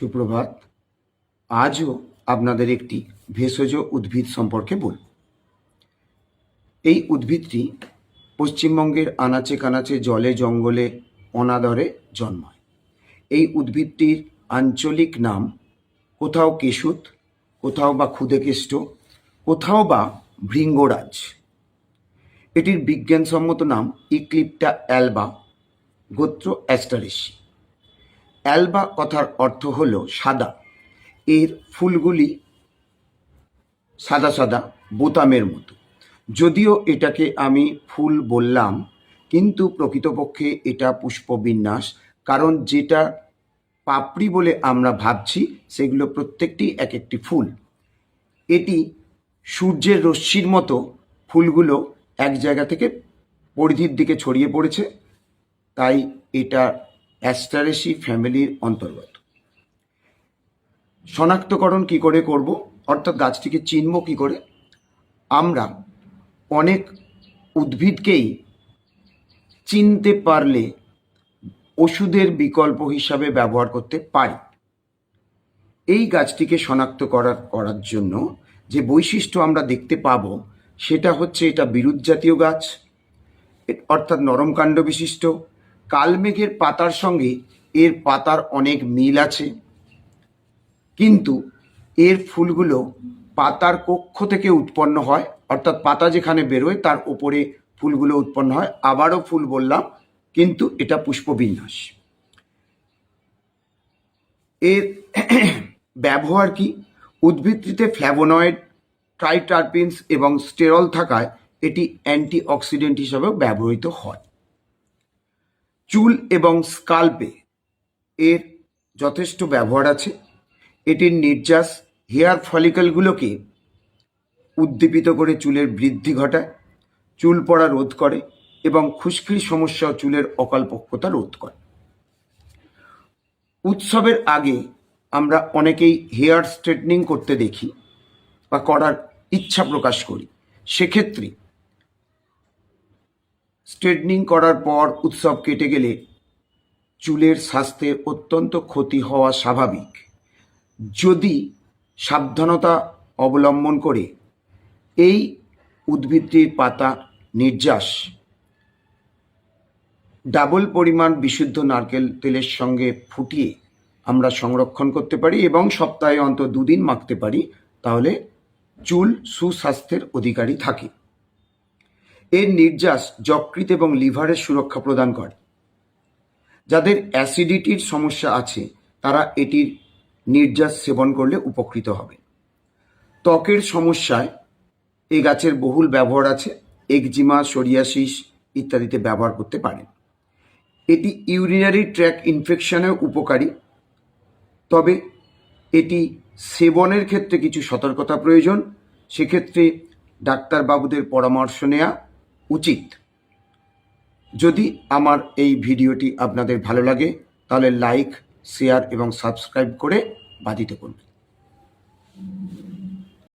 সুপ্রভাত। আজও আপনাদের একটি ভেষজ উদ্ভিদ সম্পর্কে বলব। এই উদ্ভিদটি পশ্চিমবঙ্গের আনাচে কানাচে জলে জঙ্গলে অনাদরে জন্মায়। এই উদ্ভিদটির আঞ্চলিক নাম কোথাও কেশুত, কোথাও বা ক্ষুদেকেষ্ট, কোথাও বা ভৃঙ্গরাজ। এটির বিজ্ঞানসম্মত নাম ইক্লিপ্টা অ্যালবা, গোত্র অ্যাস্টারেসি। অ্যালবা কথার অর্থ হল সাদা। এর ফুলগুলি সাদা সাদা, বোতামের মতো। যদিও এটাকে আমি ফুল বললাম, কিন্তু প্রকৃতপক্ষে এটা পুষ্পবিন্যাস, কারণ যেটা পাপড়ি বলে আমরা ভাবছি, সেগুলো প্রত্যেকটি এক একটি ফুল। এটি সূর্যের রশ্মির মতো ফুলগুলো এক জায়গা থেকে পরিধির দিকে ছড়িয়ে পড়েছে, তাই এটা অ্যাস্টারেসি ফ্যামিলির অন্তর্গত। শনাক্তকরণ কি করে করব? অর্থাৎ গাছটিকে চিনব কি করে? আমরা অনেক উদ্ভিদকেই চিনতে পারলে ওষুধের বিকল্প হিসাবে ব্যবহার করতে পারি। এই গাছটিকে শনাক্ত করার করার জন্য যে বৈশিষ্ট্য আমরা দেখতে পাব, সেটা হচ্ছে এটা বিরুৎ জাতীয় গাছ অর্থাৎ নরম কাণ্ড বিশিষ্ট কালমেঘের পাতার সঙ্গে এর পাতার অনেক মিল আছে। কিন্তু এর ফুলগুলো পাতার কক্ষ থেকে উৎপন্ন হয়, অর্থাৎ পাতা যেখানে বেরোয় তার উপরে ফুলগুলো উৎপন্ন হয়। আবারও ফুল বললাম, কিন্তু এটা পুষ্পবিন্যাস। এর ব্যবহার কি? উদ্ভিদটিতে ফ্ল্যাভোনয়েড, ট্রাইটারপিনস এবং স্টেরল থাকায় এটি অ্যান্টিঅক্সিডেন্ট হিসাবেও ব্যবহৃত হয়। চুল এবং স্কাল্পে এর যথেষ্ট ব্যবহার আছে। এটির নির্যাস হেয়ার ফলিকলগুলোকে উদ্দীপিত করে চুলের বৃদ্ধি ঘটায়, চুল পড়া রোধ করে এবং খুশকির সমস্যা চুলের অকালপক্কতা রোধ করে। উৎসবের আগে আমরা অনেকেই হেয়ার স্ট্রেটনিং করতে দেখি বা করার ইচ্ছা প্রকাশ করি। সেক্ষেত্রে স্ট্রেটনিং করার পর উৎসব কেটে গেলে চুলের স্বাস্থ্যের অত্যন্ত ক্ষতি হওয়া স্বাভাবিক। যদি সাবধানতা অবলম্বন করে এই উদ্ভিদটির পাতা নির্যাস, ডাবল পরিমাণ বিশুদ্ধ নারকেল তেলের সঙ্গে ফুটিয়ে আমরা সংরক্ষণ করতে পারি এবং সপ্তাহে অন্তত দুদিন মাখতে পারি, তাহলে চুল সুস্বাস্থ্যের অধিকারী থাকে। এর নির্যাস যকৃত এবং লিভারের সুরক্ষা প্রদান করে। যাদের অ্যাসিডিটির সমস্যা আছে, তারা এটির নির্যাস সেবন করলে উপকৃত হবে। ত্বকের সমস্যায় এই গাছের বহুল ব্যবহার আছে, একজিমা, সোরিয়াসিস ইত্যাদিতে ব্যবহার করতে পারেন। এটি ইউরিনারি ট্র্যাক ইনফেকশনেও উপকারী, তবে এটি সেবনের ক্ষেত্রে কিছু সতর্কতা প্রয়োজন। সেক্ষেত্রে ডাক্তারবাবুদের পরামর্শ নেওয়া উচিত। যদি আমার এই ভিডিওটি আপনাদের ভালো লাগে, তাহলে লাইক, শেয়ার এবং সাবস্ক্রাইব করে বাধিত করবেন